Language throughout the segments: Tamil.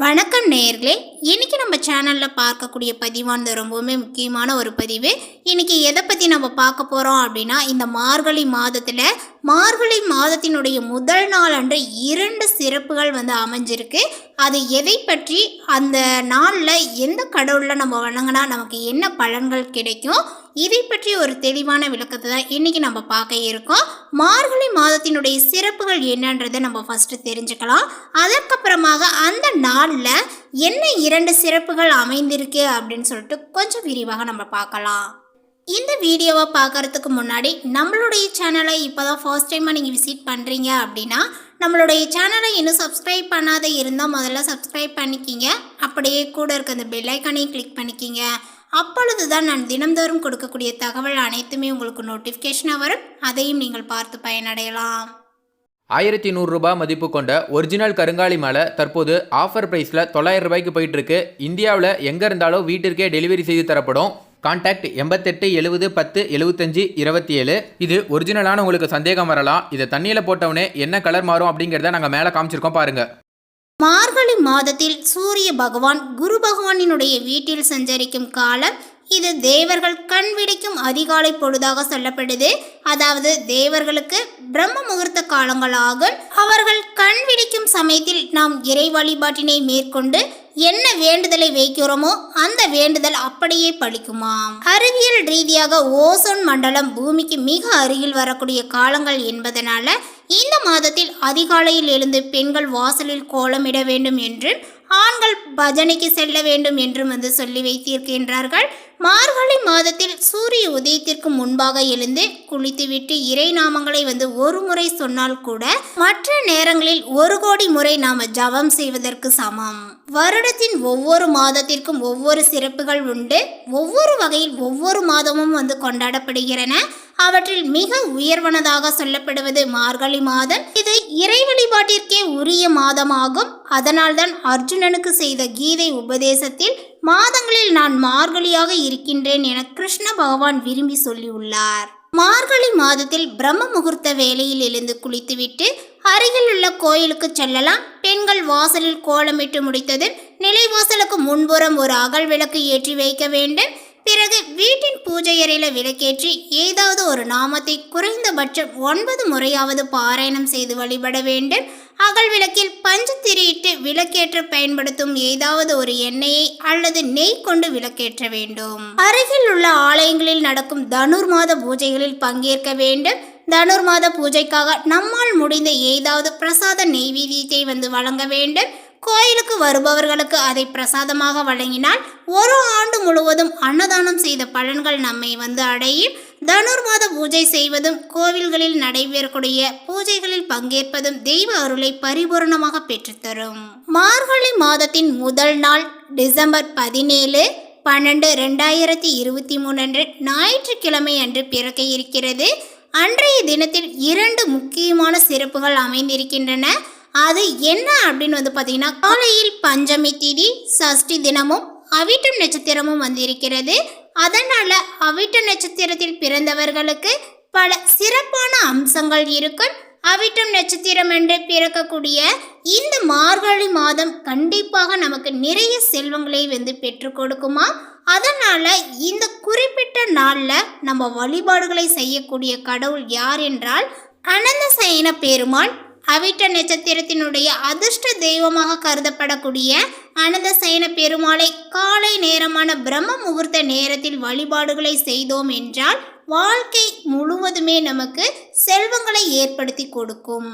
வணக்கம் நேர்களே இன்றைக்கி நம்ம சேனலில் பார்க்கக்கூடிய பதிவானது ரொம்பவுமே முக்கியமான ஒரு பதிவு. இன்றைக்கி எதை பற்றி நம்ம பார்க்க போகிறோம் அப்படின்னா இந்த மார்கழி மாதத்தில் மார்கழி மாதத்தினுடைய முதல் நாள் அன்று இரண்டு சிறப்புகள் வந்து அமைஞ்சிருக்கு. அது எதை பற்றி அந்த நாளில் எந்த கடவுளில் நம்ம வணங்கினா நமக்கு என்ன பலன்கள் கிடைக்கும் இதை பற்றி ஒரு தெளிவான விளக்கத்தை தான் இன்றைக்கி நம்ம பார்க்க இருக்கோம். மார்கழி மாதத்தினுடைய சிறப்புகள் என்னன்றதை நம்ம ஃபஸ்ட்டு தெரிஞ்சுக்கலாம். அதற்கப்புறமாக அந்த நாளில் என்ன இரண்டு சிறப்புகள் அமைந்திருக்கு அப்படின்னு சொல்லிட்டு கொஞ்சம் விரிவாக நம்ம பார்க்கலாம். இந்த வீடியோவை பார்க்கறதுக்கு முன்னாடி நம்மளுடைய சேனலை இப்போ தான் ஃபர்ஸ்ட் டைமாக நீங்கள் விசிட் பண்ணுறீங்க அப்படின்னா நம்மளுடைய சேனலை இன்னும் சப்ஸ்கிரைப் பண்ணாத இருந்தால் முதல்ல சப்ஸ்கிரைப் பண்ணிக்கிங்க. அப்படியே கூட இருக்க அந்த பெல் ஐக்கானையும் கிளிக் பண்ணிக்கிங்க. அப்பொழுது தான் நான் தினம்தோறும் கொடுக்கக்கூடிய தகவல் அனைத்துமே உங்களுக்கு நோட்டிஃபிகேஷனாக வரும். அதையும் நீங்கள் பார்த்து பயனடையலாம். ஆயிரத்தி நூறுரூபா மதிப்பு கொண்ட ஒரிஜினல் கருங்காலி மாலை தற்போது ஆஃபர் ப்ரைஸில் தொள்ளாயிரம் ரூபாய்க்கு போயிட்டு இருக்கு இந்தியாவில் எங்கே இருந்தாலும் வீட்டிற்கே டெலிவரி செய்து தரப்படும். கான்டாக்ட் எண்பத்தெட்டு எழுபது பத்து எழுபத்தஞ்சு இருபத்தி ஏழு இது ஒரிஜினலான உங்களுக்கு சந்தேகம் வரலாம். இதை தண்ணியில் போட்டவுடனே என்ன கலர் மாறும் அப்படிங்கிறத நாங்கள் மேலே காமிச்சிருக்கோம் பாருங்கள் மார்கழி மாதத்தில் சூரிய பகவான் குரு பகவானினுடைய வீட்டில் சஞ்சரிக்கும் காலம் இது தேவர்கள் கண் விடைக்கும் அதிகாலை பொழுதாக சொல்லப்படுது. அதாவது தேவர்களுக்கு பிரம்ம முகூர்த்த காலங்களாகும். அவர்கள் கண் விடிக்கும் சமயத்தில் நாம் இறை வழிபாட்டினை மேற்கொண்டு என்ன வேண்டுதலை வைக்கிறோமோ அந்த வேண்டுதல் அப்படியே பழிக்குமாம். அறிவியல் ரீதியாக ஓசோன் மண்டலம் பூமிக்கு மிக அருகில் வரக்கூடிய காலங்கள் என்பதனால இந்த மாதத்தில் அதிகாலையில் எழுந்து பெண்கள் வாசலில் கோலமிட வேண்டும் என்றும் ஆண்கள் பஜனைக்கு செல்ல வேண்டும் என்றும் வந்து சொல்லி வைத்திருக்கின்றார்கள். மார்கழி மாதத்தில் சூரிய உதயத்திற்கு முன்பாக எழுந்து குளித்துவிட்டு இறை நாமங்களை வந்து ஒரு முறை சொன்னால் கூட மற்ற நேரங்களில் ஒரு கோடி முறை நாம ஜபம் செய்வதற்கு சமம். வருடத்தின் ஒவ்வொரு மாதத்திற்கும் ஒவ்வொரு சிறப்புகள் உண்டு. ஒவ்வொரு வகையில் ஒவ்வொரு மாதமும் வந்து கொண்டாடப்படுகிறன. அவற்றில் மிக உயர்வனதாக சொல்லப்படுவது மார்கழி மாதம். இது இறை வழிபாட்டிற்கே உரிய மாதமாகும். அதனால்தான் அர்ஜுனனுக்கு செய்த கீதை உபதேசத்தில் மாதங்களில் நான் மார்கழியாக இருக்கின்றேன் என கிருஷ்ண பகவான் விரும்பி சொல்லியுள்ளார். மார்கழி மாதத்தில் பிரம்ம முகூர்த்த வேலையில் எழுந்து குளித்துவிட்டு அருகில் உள்ள கோயிலுக்கு செல்லலாம். பெண்கள் வாசலில் கோலமிட்டு முடித்ததும் நிலைவாசலுக்கு முன்புறம் ஒரு அகல் விளக்கு ஏற்றி வைக்க வேண்டும். பிறகு வீட்டின் பூஜையறையில் விளக்கேற்றி ஏதாவது ஒரு நாமத்தை குறைந்தபட்சம் ஒன்பது முறையாவது பாராயணம் செய்து வழிபட வேண்டும். அகல் விளக்கில் பஞ்சு திரியிட்டு விளக்கேற்ற பயன்படுத்தும் ஏதாவது ஒரு எண்ணெயை அல்லது நெய் கொண்டு விளக்கேற்ற வேண்டும். அருகில் உள்ள ஆலயங்களில் நடக்கும் தனுர் மாத பூஜைகளில் பங்கேற்க வேண்டும். தனுர் மாத பூஜைக்காக நம்மால் முடிந்த ஏதாவது பிரசாத நெய்வேத்தியத்தை வந்து வழங்க வேண்டும். கோயிலுக்கு வருபவர்களுக்கு அதை பிரசாதமாக வழங்கினால் ஒரு ஆண்டு முழுவதும் அன்னதானம் செய்த பலன்கள் நம்மை வந்து அடையும். தனுர்மாத பூஜை செய்வதும் கோவில்களில் நடைபெறக்கூடிய பூஜைகளில் பங்கேற்பதும் தெய்வ அருளை பரிபூரணமாக பெற்றுத்தரும். மார்கழி மாதத்தின் முதல் நாள் டிசம்பர் பதினேழு பன்னெண்டு ரெண்டாயிரத்தி இருபத்தி மூணு அன்று ஞாயிற்றுக்கிழமை அன்று பிறக்க இருக்கிறது. அன்றைய தினத்தில் இரண்டு முக்கியமான சிறப்புகள் அமைந்திருக்கின்றன. அது என்ன அப்படின்னு வந்து பார்த்தீங்கன்னா காலையில் பஞ்சமி திதி சஷ்டி தினமும் அவிட்டம் நட்சத்திரமும் வந்திருக்கிறது. அதனால் அவிட்ட நட்சத்திரத்தில் பிறந்தவர்களுக்கு பல சிறப்பான அம்சங்கள் இருக்கும். அவிட்டம் நட்சத்திரம் என்று பிறக்கக்கூடிய இந்த மார்கழி மாதம் கண்டிப்பாக நமக்கு நிறைய செல்வங்களை வந்து பெற்று கொடுக்குமா? அதனால் இந்த குறிப்பிட்ட நாளில் நம்ம வழிபாடுகளை செய்யக்கூடிய கடவுள் யார் என்றால் அனந்த சயன பெருமாள் அவிட்ட நட்சத்திரத்தினுடைய அதிர்ஷ்ட தெய்வமாக கருதப்படக்கூடிய அனந்த சயன பெருமாளை காலை நேரமான பிரம்ம முகூர்த்த நேரத்தில் வழிபாடுகளை செய்தோம் என்றால் வாழ்க்கை முழுவதுமே நமக்கு செல்வங்களை ஏற்படுத்தி கொடுக்கும்.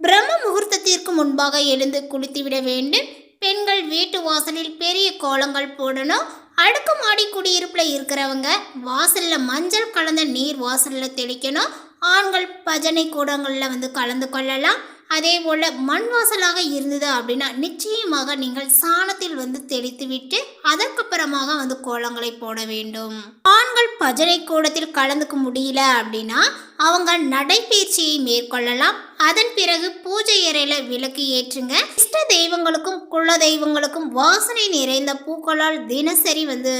பிரம்ம முகூர்த்தத்திற்கு முன்பாக எழுந்து குளித்துவிட வேண்டும். பெண்கள் வீட்டு வாசலில் பெரிய கோலங்கள் போடணும். அடுக்குமாடி குடியிருப்பில் இருக்கிறவங்க வாசலில் மஞ்சள் கலந்த நீர் வாசலில் தெளிக்கணும். ஆண்கள் பஜனை கூடங்களில் வந்து கலந்து கொள்ளலாம். அதே போல் மண் வாசலாக இருந்தது அப்படின்னா நிச்சயமாக நீங்கள் சாணத்தில் வந்து தெளித்து விட்டு அதற்கப்புறமாக வந்து கோலங்களை போட வேண்டும். பஜனை கூடத்தில் கலந்துக்க முடியல அப்படின்னா அவங்க நடைபயிற்சியை மேற்கொள்ளலாம். அதன் பிறகு பூஜை அறையில விளக்கு ஏற்றுங்க. இஷ்ட தெய்வங்களுக்கும் குல தெய்வங்களுக்கும் வாசனை நிறைந்த பூக்களால் தினசரி வந்து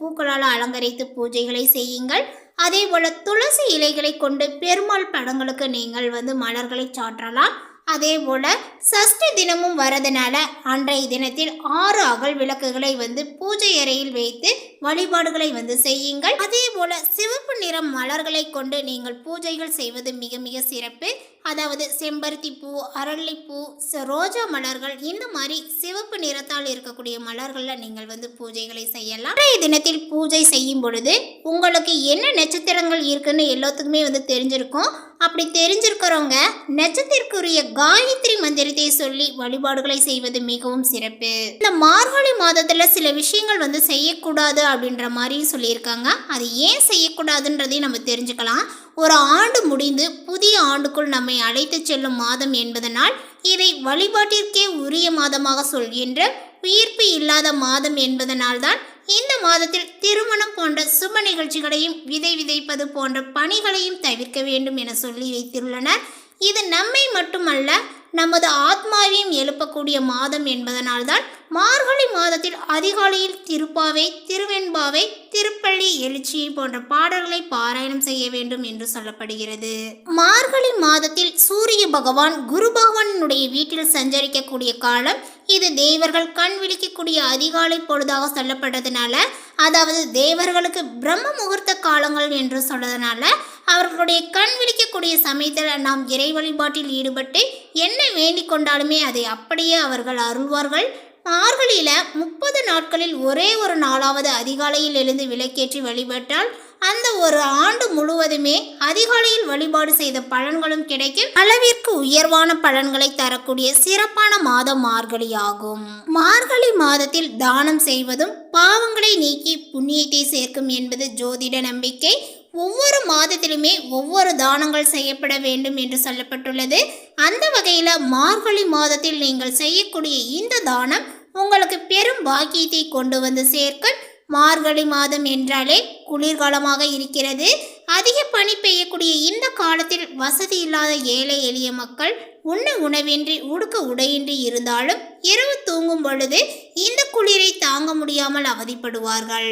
பூக்களால் அலங்கரித்து பூஜைகளை செய்யுங்கள். அதே போல துளசி இலைகளை கொண்டு பெருமாள் படங்களுக்கு நீங்கள் வந்து மலர்களை சாற்றலாம். அதே போல் சஷ்டி தினமும் வரதுனால அன்றைய தினத்தில் ஆறு அகல் விளக்குகளை வந்து பூஜை அறையில் வைத்து வழிபாடுகளை வந்து செய்யுங்கள். அதே போல் சிவப்பு நிற மலர்களை கொண்டு நீங்கள் பூஜைகள் செய்வது மிக மிக சிறப்பு. அதாவது செம்பருத்தி பூ அரளிப்பூ ச- ரோஜா மலர்கள் இந்த மாதிரி சிவப்பு நிறத்தால் இருக்கக்கூடிய மலர்களில் நீங்கள் வந்து பூஜைகளை செய்யலாம். அன்றைய தினத்தில் பூஜை செய்யும் பொழுது உங்களுக்கு என்ன நட்சத்திரங்கள் இருக்குன்னு எல்லாத்துக்குமே வந்து தெரிஞ்சிருக்கும். அப்படி தெரிஞ்சிருக்கிறவங்க நட்சத்திற்குரிய காயத்ரி மந்திரத்தை சொல்லி வழிபாடுகளை செய்வது மிகவும் சிறப்பு. இந்த மார்கழி மாதத்துல சில விஷயங்கள் வந்து செய்யக்கூடாது அப்படின்ற மாதிரி சொல்லியிருக்காங்க. அது ஏன் செய்யக்கூடாதுன்றதையும் நம்ம தெரிஞ்சுக்கலாம். ஒரு ஆண்டு முடிந்து புதிய ஆண்டுக்குள் நம்மை அழைத்து செல்லும் மாதம் என்பதனால் இதை வழிபாட்டிற்கே உரிய மாதமாக சொல்கின்ற உயிர்ப்பு இல்லாத மாதம் என்பதனால்தான் இந்த மாதத்தில் திருமணம் போன்ற சுப நிகழ்ச்சிகளையும் விதை விதைப்பது போன்ற பணிகளையும் தவிர்க்க வேண்டும் என சொல்லி வைத்துள்ளனர் இது நம்மை மட்டுமல்ல நமது ஆத்மாவையும் எழுப்பக்கூடிய மாதம் என்பதனால்தான் மார்கழி மாதத்தில் அதிகாலையில் திருப்பாவை திருவெண்பாவை திருப்பள்ளி எழுச்சி போன்ற பாடல்களை பாராயணம் செய்ய வேண்டும் என்று சொல்லப்படுகிறது. மார்கழி மாதத்தில் சூரிய பகவான் குரு பகவானுடைய வீட்டில் சஞ்சரிக்கக்கூடிய காலம் இது தேவர்கள் கண் விழிக்கக்கூடிய அதிகாலை பொழுதாக சொல்லப்பட்டதுனால அதாவது தேவர்களுக்கு பிரம்ம முகூர்த்த காலங்கள் என்று சொல்றதுனால அவர்களுடைய கண் விழிக்கக்கூடிய சமயத்தில் நாம் இறை வழிபாட்டில் ஈடுபட்டு என்ன வேண்டிக் கொண்டாலுமே அதை அப்படியே அவர்கள் அருள்வார்கள். மார்கழியில முப்பது நாட்களில் ஒரே ஒரு நாளாவது அதிகாலையில் எழுந்து விளக்கேற்றி வழிபட்டால் அந்த ஒரு ஆண்டு முழுவதுமே அதிகாலையில் வழிபாடு செய்த பலன்களும் கிடைக்கும். அளவிற்கு உயர்வான பலன்களை தரக்கூடிய சிறப்பான மாதம் மார்கழி ஆகும் மார்கழி மாதத்தில் தானம் செய்வதும் பாவங்களை நீக்கி புண்ணியத்தை சேர்க்கும் என்பது ஜோதிட நம்பிக்கை. ஒவ்வொரு மாதத்திலுமே ஒவ்வொரு தானங்கள் செய்யப்பட வேண்டும் என்று சொல்லப்பட்டுள்ளது. அந்த வகையில் மார்கழி மாதத்தில் நீங்கள் செய்யக்கூடிய இந்த தானம் உங்களுக்கு பெரும் பாக்கியத்தை கொண்டு வந்து சேர்க்கும். மார்கழி மாதம் என்றாலே குளிர்காலமாக இருக்கிறது. அதிக பனி பெய்யக்கூடிய இந்த காலத்தில் வசதி இல்லாத ஏழை எளிய மக்கள் உண்ண உணவின்றி உடுக்க உடையின்றி இருந்தாலும் இரவு தூங்கும் பொழுது இந்த குளிரை தாங்க முடியாமல் அவதிப்படுவார்கள்.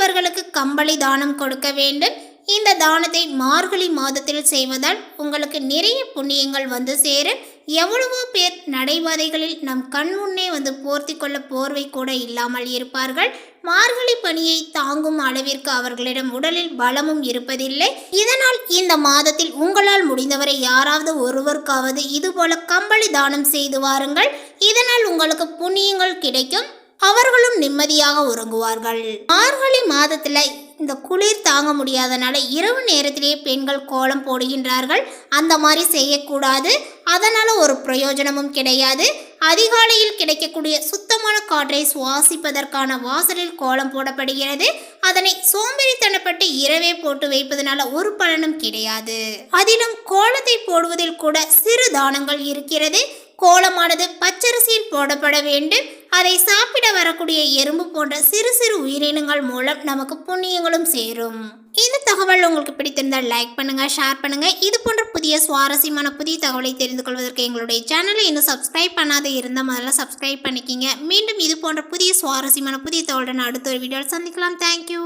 அத்தகையவர்களுக்கு கம்பளி தானம் கொடுக்க வேண்டும். இந்த தானத்தை மார்கழி மாதத்தில் செய்வதால் உங்களுக்கு நிறைய புண்ணியங்கள் வந்து சேரும். எவ்வளவோ பேர் நடைபாதைகளில் நம் கண் முன்னே வந்து போர்த்தி கொள்ள போர்வை கூட இல்லாமல் இருப்பார்கள். மார்கழி பணியை தாங்கும் அளவிற்கு அவர்களிடம் உடலில் பலமும் இருப்பதில்லை. இதனால் இந்த மாதத்தில் உங்களால் முடிந்தவரை யாராவது ஒருவருக்காவது இதுபோல கம்பளி தானம் செய்து வாருங்கள். இதனால் உங்களுக்கு புண்ணியங்கள் கிடைக்கும். அவர்களும் நிம்மதியாக உறங்குவார்கள். மார்கழி மாதத்துல இந்த குளிர் தாங்க முடியாதனால இரவு நேரத்திலேயே பெண்கள் கோலம் போடுகின்றார்கள். அந்த மாதிரி செய்யக்கூடாது. அதனால ஒரு பிரயோஜனமும் கிடையாது. அதிகாலையில் கிடைக்கக்கூடிய சுத்தமான காற்றை சுவாசிப்பதற்கான வாசலில் கோலம் போடப்படுகிறது. அதனை சோம்பேறித்தனப்பட்டு இரவே போட்டு வைப்பதனால ஒரு பலனும் கிடையாது. அதிலும் கோலத்தை போடுவதில் கூட சிறு தானங்கள் இருக்கிறது. கோலமானது பச்சரிசியில் போடப்பட வேண்டும். அதை சாப்பிட வரக்கூடிய எறும்பு போன்ற சிறு சிறு உயிரினங்கள் மூலம் நமக்கு புண்ணியங்களும் சேரும். இந்த தகவல் உங்களுக்கு பிடித்திருந்தால் லைக் பண்ணுங்க ஷேர் பண்ணுங்க. இது போன்ற புதிய சுவாரஸ்யமான புதிய தகவலை தெரிந்து கொள்வதற்கு எங்களுடைய சேனலை இன்னும் சப்ஸ்கிரைப் பண்ணாத இருந்தால் முதல்ல சப்ஸ்கிரைப் பண்ணிக்கிங்க. மீண்டும் இது போன்ற புதிய சுவாரஸ்யமான புதிய தகவலுடன் அடுத்த ஒரு வீடியோவில் சந்திக்கலாம். தேங்க்யூ